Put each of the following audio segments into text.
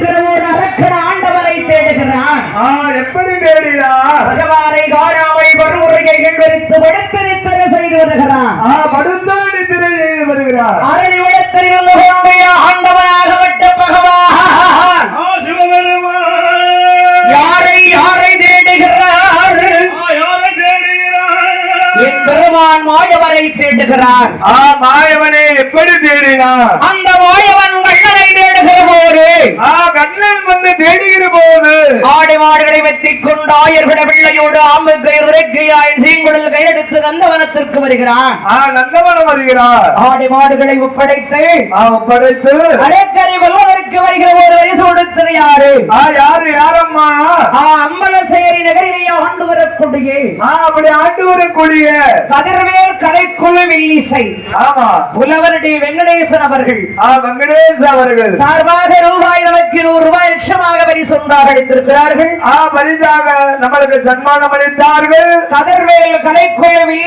இருக்கிற ஒரு அரக்கன் ஆண்டவரை தேடுகிறான். எப்படி தேடினா பகவானை காணாமல் வருமுறையை எண்பெடுத்து படுத்திருத்தர செய்து வருகிறான். ஆ படுத்தோடி திரை செய்து வருகிறார். அரணி விடத்தில் இருந்து கொண்டு ஆண்டவனாகப்பட்ட பகவான். ஆ சிவபெருமான். யாரை யாரை தேடுகிறார்? ஆ யாரை தேடுகிறார்? என் பெருமான் மாயவரை தேடுகிறார். ஆ மாயவனை எப்படி தேடினார் அந்த மாயவன் கண்ணனை தேடுகிற போது ஆ கண்ணன் வந்து தேடுகிற போது ஆடு மாடுகளை வெற்றி கொண்டு ஆயர்குட பிள்ளையோடு ஆம்புக்கை இறக்கையாய் சீங்குடல் கையெடுத்து நந்தவனத்திற்கு வருகிறான். நந்தவனம் வருகிறார். ஆடு மாடுகளை ஒப்படைத்து ஆ ஒப்படைத்து அலைக்கரை வெல்வதற்கு வருகிற ஒரு வயசு கொடுத்தது யாரு? ஆ யாரு யாரம்மா? ஆ நகரிலேயே ஆண்டு வரக்கூடிய ஆ அப்படி ஆண்டு வரக்கூடிய கதிர்வேல் கலைக்குழு வில்லிசை ஆமா. புலவரடி வெங்கடேசன் அவர்கள். ஆ வெங்கடேஷ் அவர்கள். சார்பாக ரூபாய் நமக்கு நூறு ரூபாய் லட்சமாக பரிசு ஒன்றாக அளித்திருக்கிறார்கள் ஆ பரிசாக நம்மளுக்கு சன்மானம் அளித்தார்கள். கதிர்வேல் கலைக்குழு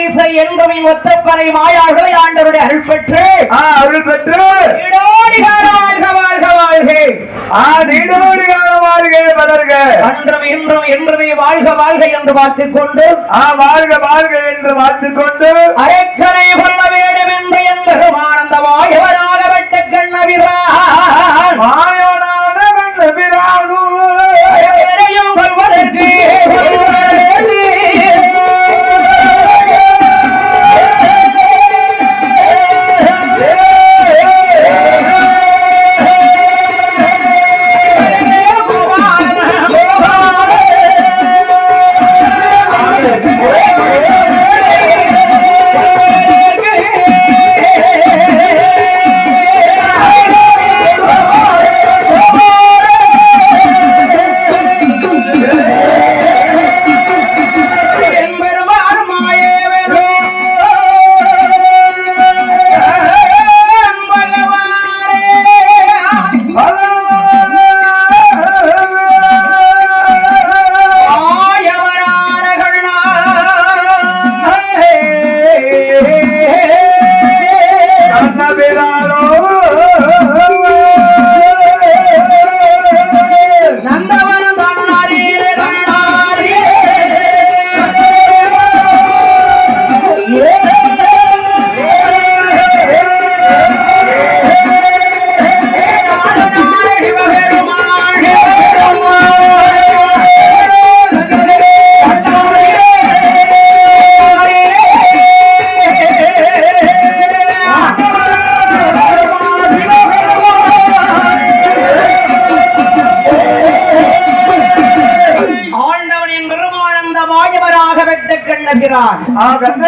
என்றும் ஒத்தப்பனை மாயாள்களை ஆண்டவருடைய அருள் பெற்று ஆ அருள் பெற்று. வாழ்க வாழ்க வாழ்க. ஆ நீடோடி வளர்க. அன்றும் இன்றும் என்றுமே வாழ்க வாழ்க என்று பார்த்துக் கொண்டு ஆ வாழ்க வாழ்க என்று வாழ்த்துக் கொண்டு அரைக்கரை ஆண்டவனின்